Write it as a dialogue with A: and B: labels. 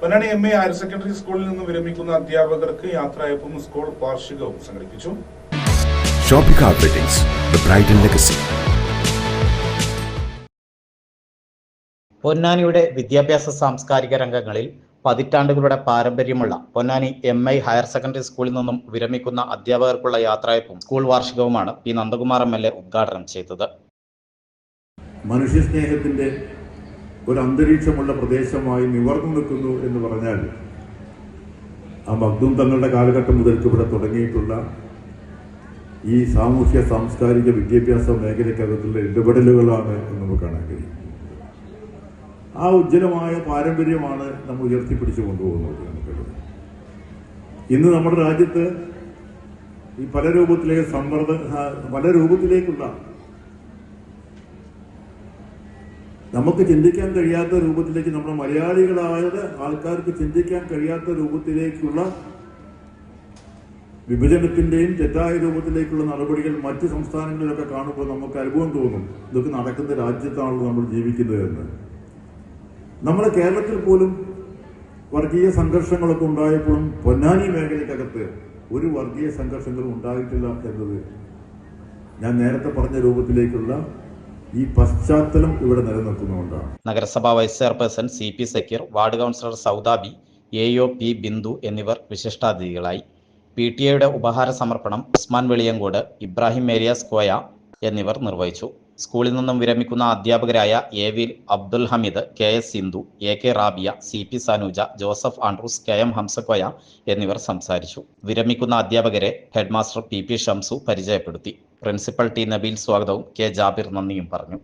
A: Ponnani M A higher secondary സ്കൂളിൽ നിന്ന് വിരമിക്കുന്ന അധ്യാപകർക്ക് യാത്രയപ്പും സ്കൂൾ വാർഷികവും സംഘടിപ്പിച്ചു
B: legacy.
C: പൊന്നാനിയുടെ വിദ്യാഭ്യാസ സാംസ്കാരിക രംഗങ്ങളിൽ പതിറ്റാണ്ടുകളുടെ പാരമ്പര്യമുള്ള Ponnani M I higher secondary സ്കൂളിൽ നിന്നും വിരമിക്കുന്ന അധ്യാപകർക്കുള്ള യാത്രയപ്പും school വാർഷികവുമാണ് P Nandakumar M L A ഉദ്ഘാടനം ചെയ്തത്
D: മനുഷ്യസ്നേഹത്തിന്റെ ഒരു അന്തരീക്ഷമുള്ള പ്രദേശമായി നിവർന്നു നിൽക്കുന്നു എന്ന് പറഞ്ഞാൽ ആ മഗ്ദൂം തങ്ങളുടെ കാലഘട്ടം മുതൽക്ക് ഇവിടെ തുടങ്ങിയിട്ടുള്ള ഈ സാമൂഹ്യ സാംസ്കാരിക വിദ്യാഭ്യാസ മേഖലയ്ക്കകത്തുള്ള ഇടപെടലുകളാണ് എന്ന് നമുക്ക് കാണാൻ കഴിയും. ആ ഉജ്ജ്വലമായ പാരമ്പര്യമാണ് നമ്മൾ ഉയർത്തിപ്പിടിച്ചു കൊണ്ടുപോകുന്നത് ഇന്ന് നമ്മുടെ രാജ്യത്ത് ഈ പല രൂപത്തിലേക്ക് സമ്മർദ്ദ പല രൂപത്തിലേക്കുള്ള നമുക്ക് ചിന്തിക്കാൻ കഴിയാത്ത രൂപത്തിലേക്ക് നമ്മുടെ മലയാളികളായത് ആൾക്കാർക്ക് ചിന്തിക്കാൻ കഴിയാത്ത രൂപത്തിലേക്കുള്ള വിഭജനത്തിന്റെയും തെറ്റായ രൂപത്തിലേക്കുള്ള നടപടികൾ മറ്റ് സംസ്ഥാനങ്ങളിലൊക്കെ കാണുമ്പോൾ നമുക്ക് അനുഭവം തോന്നും. ഇതൊക്കെ നടക്കുന്ന രാജ്യത്താണല്ലോ നമ്മൾ ജീവിക്കുന്നത് എന്ന്. നമ്മുടെ കേരളത്തിൽ പോലും വർഗീയ സംഘർഷങ്ങളൊക്കെ ഉണ്ടായപ്പോഴും പൊന്നാനി മേഖലയ്ക്കകത്ത് ഒരു വർഗീയ സംഘർഷങ്ങളും ഉണ്ടായിട്ടില്ല എന്നത് ഞാൻ നേരത്തെ പറഞ്ഞ രൂപത്തിലേക്കുള്ള ഈ പശ്ചാത്തലം ഇവിടെ നിലനിൽക്കുന്നതുകൊണ്ടാണ്.
C: നഗരസഭാ vice chairperson C P Sakkeer ward councillor Saudabi A O P Bindu എന്നിവർ വിശിഷ്ടാതിഥികളായി. പി ടി എയുടെ ഉപഹാര സമർപ്പണം ഉസ്മാൻ വെളിയങ്കോട് ഇബ്രാഹിം മേരിയാസ് കോയ എന്നിവർ നിർവഹിച്ചു. സ്കൂളിൽ നിന്നും വിരമിക്കുന്ന അധ്യാപകരായ A V Abdul Hameed K S Sindhu A K Rabiya C P Sanuja Joseph Andrews K M Hamsakoya എന്നിവർ സംസാരിച്ചു. വിരമിക്കുന്ന അധ്യാപകരെ ഹെഡ്മാസ്റ്റർ പി പി ഷംസു പരിചയപ്പെടുത്തി. പ്രിൻസിപ്പൽ ടി നബീൽ സ്വാഗതവും കെ ജാബിർ നന്ദിയും പറഞ്ഞു.